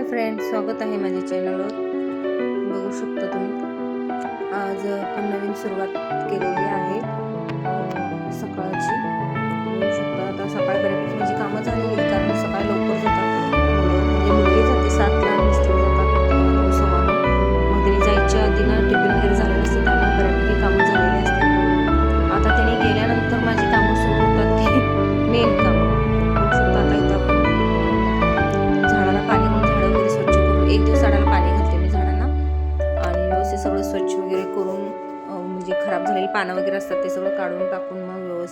Hi friend स्वागत आहे माझ्या चॅनलवर बघू शकता तुम्ही आज आपण नवीन सुरुवात केलेली आहे. सकाळची. बघू शकता आता सकाळ माझी कामं झालेली कारण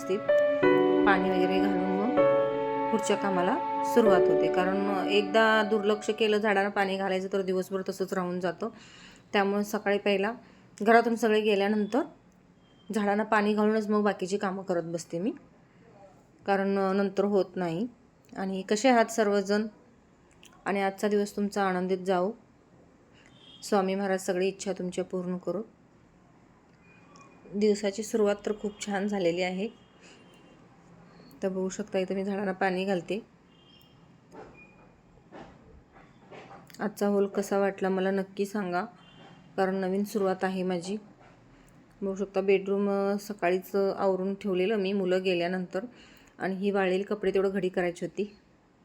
व्यवस्थित पाणी वगैरे घालून मग पुढच्या कामाला सुरुवात होते. कारण एकदा दुर्लक्ष केलं झाडांना पाणी घालायचं तर दिवसभर तसंच राहून जातं. त्यामुळे सकाळी पहिला घरातून सगळे गेल्यानंतर झाडांना पाणी घालूनच मग बाकीची कामं करत बसते मी. कारण नंतर होत नाही. आणि कसे आहात सर्वजण? आणि आजचा दिवस तुमचा आनंदित जाऊ स्वामी महाराज सगळी इच्छा तुमच्या पूर्ण करू. दिवसाची सुरुवात तर खूप छान झालेली आहे. तर बघू शकता इथं मी झाडांना पाणी घालते. आजचा होल कसा वाटला मला नक्की सांगा कारण नवीन सुरुवात आहे माझी. बघू शकता बेडरूम सकाळीच आवरून ठेवलेलं मी मुलं गेल्यानंतर. आणि ही वाळलेली कपडे तेवढं घडी करायची होती.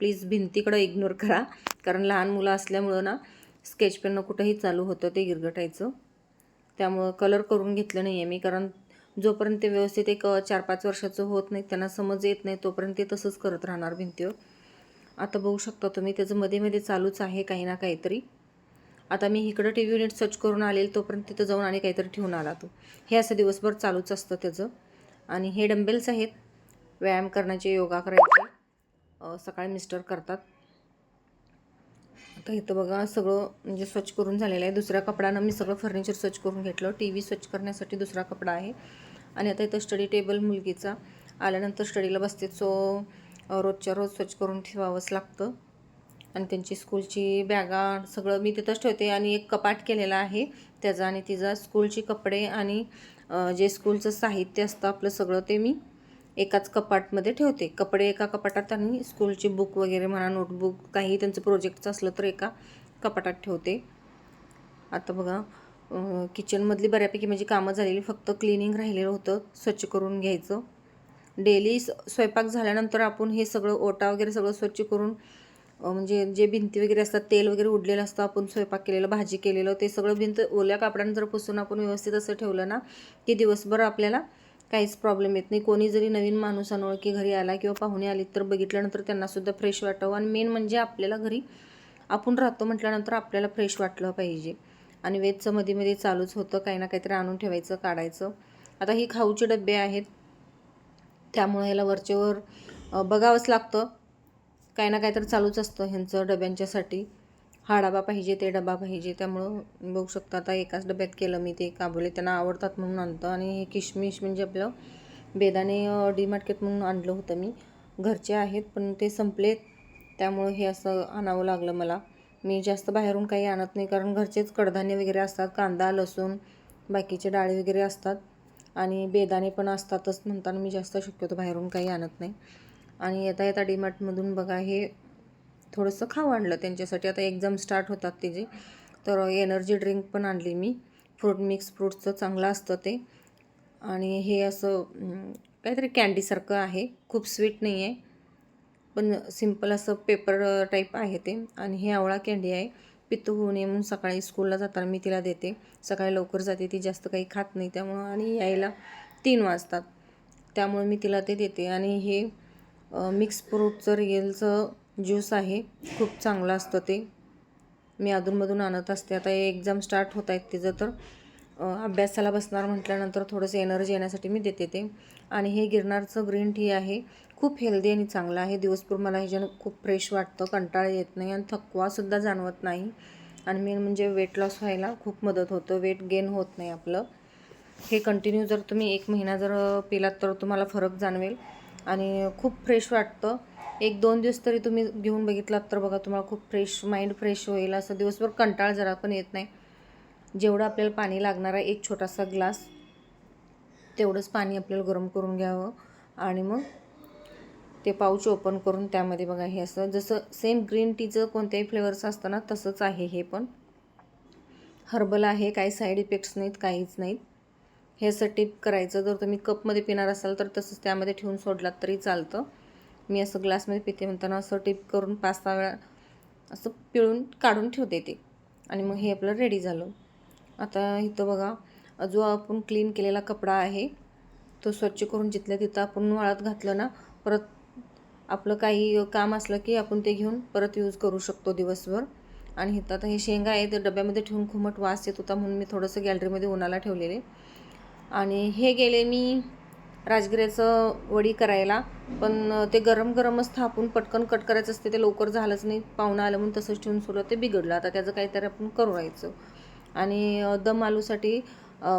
प्लीज भिंतीकडं इग्नोर करा कारण लहान मुलं असल्यामुळं ना स्केच पेननं कुठंही चालू होतं ते गिरगटायचं. त्यामुळं कलर करून घेतलं नाही आहे मी कारण जोपर्यंत ते व्यवस्थित एक चार पाच वर्षाचं होत नाही त्यांना समज येत नाही तोपर्यंत ते तसंच करत राहणार भिंतीवर. आता बघू शकता तुम्ही त्याचं मध्ये मध्ये चालूच आहे काही ना काहीतरी. आता मी इकडं टी व्ही युनिट सर्च करून आलेल तोपर्यंत तिथं जाऊन आणि काहीतरी ठेवून आला तो. हे असं दिवसभर चालूच असतं त्याचं. आणि हे डंबेल्स आहेत. व्यायाम करण्याचे योगा करायचे सकाळी मिस्टर करतात. आता इथं बघा सगळं म्हणजे स्वच्छ करून झालेलं आहे. दुसऱ्या कपड्यानं मी सगळं फर्निचर स्वच्छ करून घेतलं. टी व्ही स्वच्छ करण्यासाठी दुसरा कपडा आहे. आणि आता इथं स्टडी टेबल मुलगीचा आल्यानंतर स्टडीला बसते. सो रोजच्या रोज स्वच्छ करून ठेवावंच लागतं. आणि त्यांची स्कूलची बॅगा सगळं मी तिथंच ठेवते. आणि एक कपाट केलेला आहे त्याचा आणि तिचा स्कूलची कपडे आणि जे स्कूलचं साहित्य असतं आपलं सगळं ते मी एकाच कपाटमध्ये ठेवते. कपडे एका कपाटात आणि स्कूलची बुक वगैरे म्हणा नोटबुक काही त्यांचं प्रोजेक्टचं असलं तर एका कपाटात ठेवते. आता बघा किचनमधली बऱ्यापैकी माझी कामं झालेली फक्त क्लिनिंग राहिलेलं होतं स्वच्छ करून घ्यायचं. डेली स्वयंपाक झाल्यानंतर आपण हे सगळं ओटा वगैरे सगळं स्वच्छ करून म्हणजे जे भिंती वगैरे असतात तेल वगैरे उडलेलं असतं आपण स्वयंपाक केलेलं भाजी केलेलं ते सगळं भिंत ओल्या कापडानं जर पुसून आपण व्यवस्थित असं ठेवलं ना की दिवसभर आपल्याला काहीच प्रॉब्लेम येत नाही. कोणी जरी नवीन माणूस अनोळखी घरी आला किंवा पाहुणे आले तर बघितल्यानंतर त्यांनासुद्धा फ्रेश वाटावं. आणि मेन म्हणजे आपल्याला घरी आपण राहतो म्हटल्यानंतर आपल्याला फ्रेश वाटलं पाहिजे. आणि वेजचं मध्ये मध्ये चालूच होतं. काही ना काहीतरी आणून ठेवायचं काढायचं. आता ही खाऊचे डबे आहेत. त्यामुळे ह्याला वरचेवर बघावंच लागतं. काही ना काहीतरी चालूच असतं ह्यांचं डब्यांच्यासाठी. हा डबा पाहिजे ते डबा पाहिजे. त्यामुळं बघू शकता आता एकाच डब्यात केलं मी ते काबुले. त्यांना आवडतात म्हणून आणतं. आणि हे किशमिश म्हणजे आपलं बेदाने डी मार्केट म्हणून आणलं होतं मी. घरचे आहेत पण ते संपलेत. त्यामुळं हे असं आणावं लागलं मला. मी जास्त बाहेरून काही आणत नाही कारण घरचेच कडधान्य वगैरे असतात कांदा लसूण बाकीचे डाळी वगैरे असतात. आणि बेदाणे पण असतातच म्हणताना मी जास्त शक्यतो बाहेरून काही आणत नाही. आणि येता येता डीमार्टमधून बघा हे थोडंसं खाऊ आणलं त्यांच्यासाठी. आता एक्झाम स्टार्ट होतात त्याचे तर एनर्जी ड्रिंक पण आणली मी. फ्रूट मिक्स फ्रूटचं चांगलं असतं ते. आणि हे असं काहीतरी कॅन्डीसारखं आहे. खूप स्वीट नाही आहे. पण सिंपल असं पेपर टाईप आहे ते. आणि हे आवळा कॅन्डी आहे. पित्त होऊ नये म्हणून सकाळी स्कूलला जाताना मी तिला देते. सकाळी लवकर जाते. ती जास्त काही खात नाही. त्यामुळं आणि यायला तीन वाजतात. त्यामुळे मी तिला ते देते. आणि हे मिक्स फ्रूटचं रिअलचं ज्यूस आहे. खूप चांगलं असतं ते. मी अधूनमधून आणत असते. आता एक्झाम स्टार्ट होत आहेत तिचं तर. अभ्यासाला बसणार म्हटल्यानंतर थोडंसं एनर्जी येण्यासाठी मी देते ते. आणि हे गिरनारचं ग्रीन टी आहे. खूप हेल्दी आणि चांगलं आहे. दिवसभर मला ह्याच्यानं खूप फ्रेश वाटतं कंटाळा येत नाही आणि थकवासुद्धा जाणवत नाही. आणि मेन म्हणजे वेट लॉस व्हायला खूप मदत होतं. वेट गेन होत नाही आपलं. हे कंटिन्यू जर तुम्ही एक महिना जर पिलात तर तुम्हाला फरक जाणवेल. आणि खूप फ्रेश वाटतं. एक दोन दिवस तरी तुम्ही घेऊन बघितलात तर बघा तुम्हाला खूप फ्रेश माइंड फ्रेश होईल. असं दिवसभर कंटाळ जरा पण येत नाही. जेवढं आपल्याला पाणी लागणार आहे एक छोटासा ग्लास तेवढंच पाणी आपल्याला गरम करून घ्यावं. आणि मग ते पाऊच ओपन करून त्यामध्ये बघा हे असं जसं सेम ग्रीन टीचं कोणत्याही फ्लेवरचं असतं ना तसंच आहे हे पण. हर्बल आहे काही साईड इफेक्ट्स नाहीत काहीच नाहीत. हे असं टिप करायचं जर तुम्ही कपमध्ये पिणार असाल तर तसंच त्यामध्ये ठेवून सोडलात तरी चालतं. मी असं ग्लासमध्ये पिते म्हणताना असं टिप करून पाच सहा वेळा असं पिळून काढून ठेवते ते. आणि मग हे आपलं रेडी झालं. आता इथं बघा जो आपण क्लीन केलेला कपडा आहे तो स्वच्छ करून जिथल्या तिथं आपण वाळत घातलं ना परत आपलं काही काम असलं की आपण ते घेऊन परत यूज करू शकतो दिवसभर. आणि इथं आता हे शेंगा आहे ते डब्यामध्ये ठेवून घुमट वास येत होता म्हणून मी थोडंसं गॅलरीमध्ये उन्हाला ठेवलेले. आणि हे गेले मी राजगिऱ्याचं वडी करायला पण ते गरम गरमच थापून पटकन कट करायचं असते ते लवकर झालंच नाही. पाहुणं आलं म्हणून तसंच ठेवून सोडलं ते बिघडलं. आता त्याचं काहीतरी आपण करू राहायचं. आणि दम आलूसाठी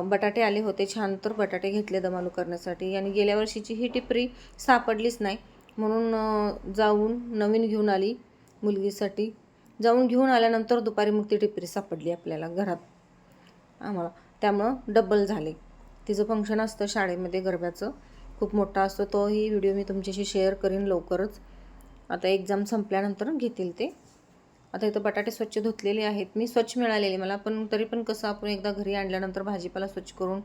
बटाटे आले होते छान तर बटाटे घेतले दम आलू करण्यासाठी. आणि गेल्या वर्षीची ही टिपरी सापडलीच नाही. म्हणून जाऊन नवीन घेऊन आली मुलगीसाठी. जाऊन घेऊन आल्यानंतर दुपारी मग ती टिपरी सापडली आपल्याला घरात. आम्हाला. त्यामुळं डबल झाले. तिचं फंक्शन असतं शाळेमध्ये गरब्याचं. खूप मोठा असतो तोही व्हिडिओ मी तुमच्याशी शेअर करीन लवकरच. आता एक्झाम संपल्यानंतर घेतील ते. आता इथं बटाटे स्वच्छ धुतलेले आहेत. मी स्वच्छ मिळालेले. मला पण तरी पण कसं आपण एकदा घरी आणल्यानंतर भाजीपाला स्वच्छ करून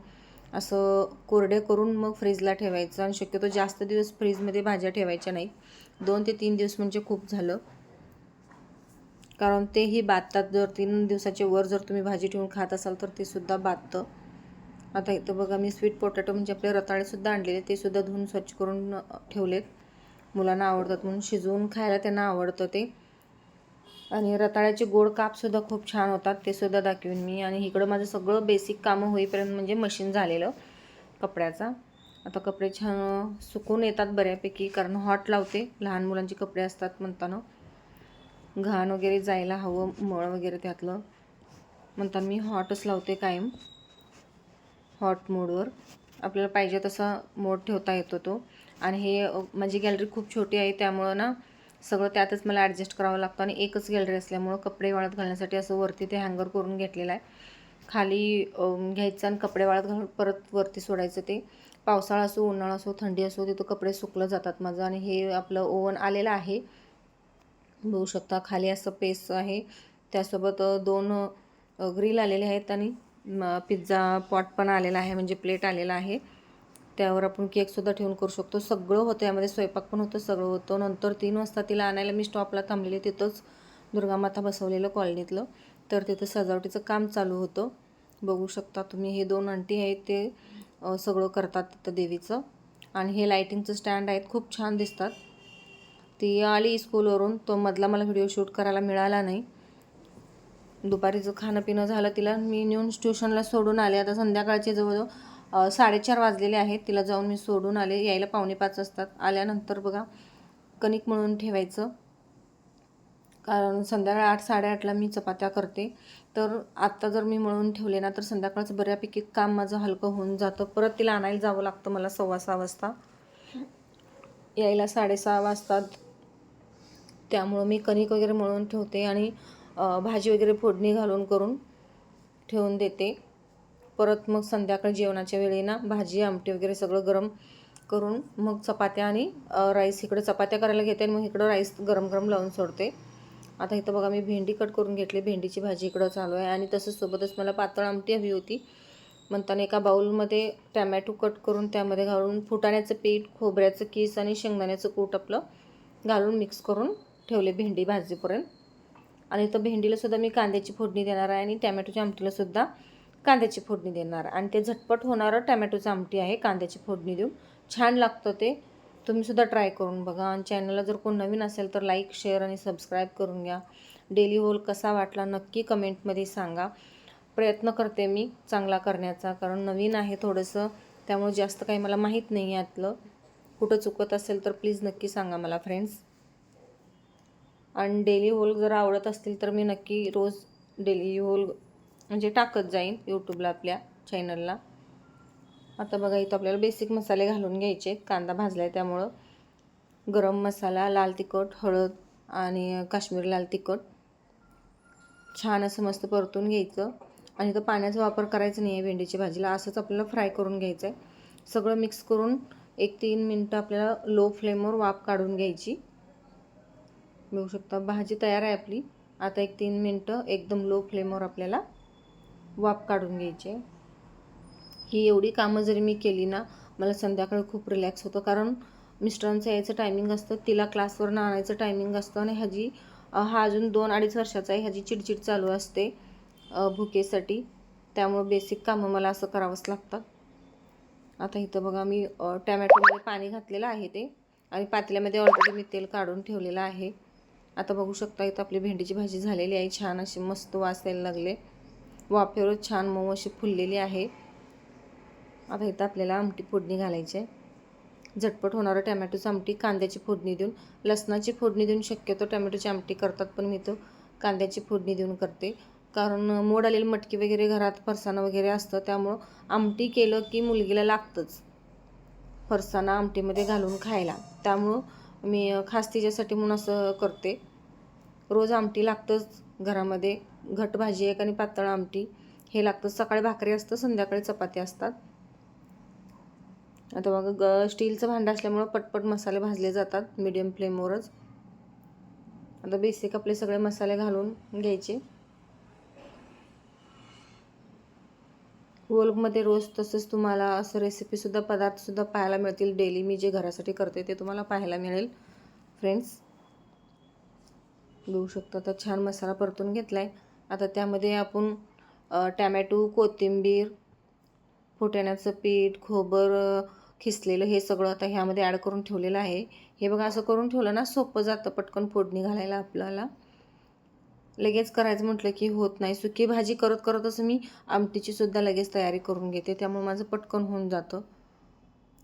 असं कोरडे करून मग फ्रीजला ठेवायचं आणि शक्यतो जास्त दिवस फ्रीजमध्ये भाज्या ठेवायच्या नाहीत दोन ते तीन दिवस म्हणजे खूप झालं. कारण तेही बाततात जर तीन दिवसाच्या वर जर तुम्ही भाजी ठेवून खात असाल तर ते सुद्धा बाततं आता इथं बघा मी स्वीट पोटॅटो म्हणजे आपले रताळेसुद्धा आणलेले ते सुद्धा धुवून स्वच्छ करून ठेवलेत. मुलांना आवडतात म्हणून शिजवून खायला त्यांना आवडतं ते. आणि रताळ्याचे गोड कापसुद्धा खूप छान होतात ते सुद्धा दाखवीन मी. आणि इकडं माझं सगळं बेसिक कामं होईपर्यंत म्हणजे मशीन झालेलं कपड्याचा. आता कपडे छान सुकून येतात बऱ्यापैकी कारण हॉट लावते. लहान मुलांचे कपडे असतात म्हणताना. घाण वगैरे जायला हवं मळ वगैरे त्यातलं. म्हणताना मी हॉटच लावते कायम. हॉट मोडवर आपल्याला पाहिजे तसा मोड ठेवता येतो तो. आणि हे माझी गॅलरी खूप छोटी आहे त्यामुळं ना सगळं त्यातच मला ॲडजस्ट करावं लागतं आणि एकच गॅलरी असल्यामुळं कपडे वाळत घालण्यासाठी असं वरती ते हँगर करून घेतलेलं आहे. खाली घ्यायचं आणि कपडे वाळत घालून परत वरती सोडायचं ते. पावसाळा असो उन्हाळा असो थंडी असो तिथं कपडे सुकलं जातात माझं आणि हे आपलं ओव्हन आलेलं आहे. बघू शकता खाली असं पेस आहे. त्यासोबत दोन ग्रिल आलेले आहेत आणि पिझ्झा पॉट पण आलेला आहे म्हणजे प्लेट आलेला आहे. त्यावर आपण केकसुद्धा ठेवून करू शकतो. सगळं होतं यामध्ये. स्वयंपाक पण होतं सगळं होतं. नंतर तीन वाजता तिला आणायला मी स्टॉपला थांबलेले. तिथंच दुर्गामाता बसवलेलं कॉलनीतलं. तर तिथं सजावटीचं काम चालू होतं. बघू शकता तुम्ही हे दोन आंटी आहेत ते सगळं करतात तिथं देवीचं. आणि हे लायटिंगचं स्टँड आहेत. खूप छान दिसतात. ती आली स्कूलवरून तो मधला मला व्हिडिओ शूट करायला मिळाला नाही. दुपारीचं खाणं पिणं झालं तिला. मी नेऊन ट्युशनला सोडून आले. आता संध्याकाळचे जवळजवळ साडेचार वाजलेले आहेत. तिला जाऊन मी सोडून आले. यायला पावणे पाच असतात. आल्यानंतर बघा कणिक म्हणून ठेवायचं. कारण संध्याकाळ आठ साडेआठला मी चपात्या करते. तर आत्ता जर मी मळून ठेवले ना तर संध्याकाळचं बऱ्यापैकी काम माझं हलकं होऊन जातं. परत तिला आणायला जावं लागतं मला सव्वा सहा वाजता. यायला साडेसहा वाजतात. त्यामुळं मी कणिक वगैरे मळून ठेवते आणि भाजी वगैरे फोडणी घालून करून ठेवून देते. परत मग संध्याकाळी जेवणाच्या वेळी ना भाजी आमटी वगैरे सगळं गरम करून मग चपात्या आणि राईस. इकडं चपात्या करायला घेते आणि मग इकडं राईस गरम गरम लावून सोडते. आता इथं बघा मी भेंडी कट करून घेतली. भेंडीची भाजी इकडं चालू आहे आणि तसंच सोबतच मला पातळ आमटी हवी होती. म्हणताना एका बाऊलमध्ये टॅमॅटो कट करून त्यामध्ये घालून फुटाण्याचं पीठ खोबऱ्याचं किस आणि शेंगदाण्याचं कूट आपलं घालून मिक्स करून ठेवले भेंडी भाजीपर्यंत. आणि इथं भेंडीलासुद्धा मी कांद्याची फोडणी देणार आहे आणि टॅमॅटोच्या आमटीलासुद्धा कांद्याची फोडणी देणार. आणि ते झटपट होणारं टॅमॅटोचं आमटी आहे कांद्याची फोडणी देऊन. छान लागतं ते. तुम्हीसुद्धा ट्राय करून बघा. आणि चॅनलला जर कोण नवीन असेल तर लाईक शेअर आणि सबस्क्राईब करून घ्या. डेली होल कसा वाटला नक्की कमेंटमध्ये सांगा. प्रयत्न करते मी चांगला करण्याचा कारण नवीन आहे थोडंसं. त्यामुळे जास्त काही मला माहीत नाही यातलं. कुठं चुकत असेल तर प्लीज नक्की सांगा मला फ्रेंड्स. आणि डेली होल जर आवडत असतील तर मी नक्की रोज डेली होल म्हणजे टाकत जाईन यूट्यूबला आपल्या चॅनलला आता बघा इथं आपल्याला बेसिक मसाले घालून घ्यायचे कांदा भाजला आहे त्यामुळं. गरम मसाला लाल तिखट हळद आणि काश्मीरी लाल तिखट. छान असं मस्त परतून घ्यायचं. आणि इथं पाण्याचा वापर करायचा नाही आहे भेंडीच्या भाजीला. असंच आपल्याला फ्राय करून घ्यायचं आहे सगळं मिक्स करून एक तीन मिनटं आपल्याला लो फ्लेमवर वाफ काढून घ्यायची. बघू शकता भाजी तयार आहे आपली. आता एक तीन मिनटं एकदम लो फ्लेमवर आपल्याला वाफ काढून घ्यायचे. ही एवढी कामं जरी मी केली ना मला संध्याकाळी खूप रिलॅक्स होतं. कारण मिस्टरांचं यायचं टायमिंग असतं तिला क्लासवरनं आणायचं टायमिंग असतं आणि ह्याची हा अजून दोन अडीच वर्षाचा आहे ह्याची चिडचिड चालू असते भुकेसाठी. त्यामुळं बेसिक कामं मला असं करावंच लागतात आता इथं बघा मी टॅमॅटोमध्ये पाणी घातलेलं आहे ते आणि पातेल्यामध्ये ऑलरेडी मी तेल काढून ठेवलेलं आहे. आता बघू शकता इथं आपली भेंडीची भाजी झालेली आहे छान अशी मस्त वास यायला लागले. वाफेवर छान मऊ अशी फुललेली आहे. आता इथं आपल्याला आमटी फोडणी घालायची आहे. झटपट होणारं टॅमॅटोचं आमटी कांद्याची फोडणी देऊन लसणाची फोडणी देऊन शक्यतो टॅमॅटोची आमटी करतात पण मी तो कांद्याची फोडणी देऊन करते. कारण मोड आलेली मटकी वगैरे घरात फरसाणं वगैरे असतं त्यामुळं आमटी केलं की मुलगीला लागतंच. फरसाणा आमटीमध्ये घालून खायला. त्यामुळं मी खास तिच्यासाठी म्हणून असं करते. रोज आमटी लागतंच. घरामध्ये घट भाजी एक आणि पातळ आमटी. हे लागतं सकाळी भाकरी असतं संध्याकाळी चपाती असतात. आता बघा ग स्टीलचं भांडं असल्यामुळं पटपट मसाले भाजले जातात मीडियम फ्लेमवरच आता बेसिक आपले सगळे मसाले घालून घ्यायचे. वोल्गमध्ये रोज तसंच तुम्हाला असं रेसिपीसुद्धा पदार्थसुद्धा पाहायला मिळतील डेली मी जे घरासाठी करते ते तुम्हाला पाहायला मिळेल फ्रेंड्स बघू शकता. आता छान मसाला परतून घेतला आहे आता त्यामध्ये आपण टॅमॅटो कोथिंबीर फुटाण्याचं पीठ खोबर खिसलेलं हे सगळं आता ह्यामध्ये ॲड करून ठेवलेलं आहे. हे बघा असं करून ठेवलं ना सोपं जातं पटकन फोडणी घालायला आपल्याला. लगेच करायचं म्हटलं की होत नाही. सुकी भाजी करत करतच मी आमटीची सुद्धा लगेच तयारी करून घेते. त्यामुळे माझं पटकन होऊन जातं.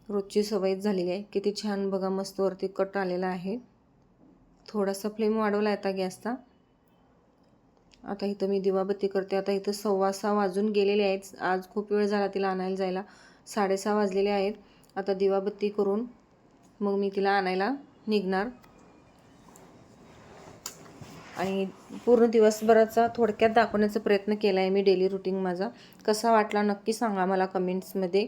रोजची सवयच झालेली आहे. किती छान बघा मस्त वरती कट आलेला आहे. थोडासा फ्लेम वाढवला आहे आता गॅसचा. आता इथं मी दिवाबत्ती करते. आता इथं सव्वा सहा वाजून गेलेले आहेत. आज खूप वेळ झाला तिला आणायला जायला. साडेसहा वाजलेले आहेत. आता दिवाबत्ती करून मग मी तिला आणायला निघणार. आणि पूर्ण दिवसभराचा थोडक्यात दाखवण्याचा प्रयत्न केला आहे मी डेली रुटीन माझा. कसा वाटला नक्की सांगा मला कमेंट्समध्ये.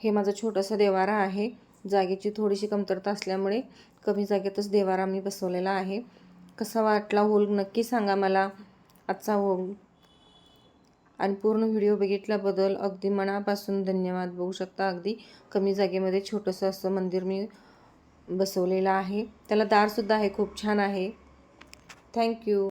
हे माझा छोटासा देवारा आहे. जागेची थोडीशी कमतरता असल्यामुळे कमी जागेतच देवारा मी बसवलेला आहे. कसा वाटला होल नक्की सांगा मला. आजचा होल आणि पूर्ण व्हिडिओ बघितल्याबद्दल अगदी मनापासून धन्यवाद बघू शकता. अगदी कमी जागेमध्ये छोटंसं असं मंदिर मी बसवलेलं आहे. त्याला दारसुद्धा आहे खूप छान आहे. थँक्यू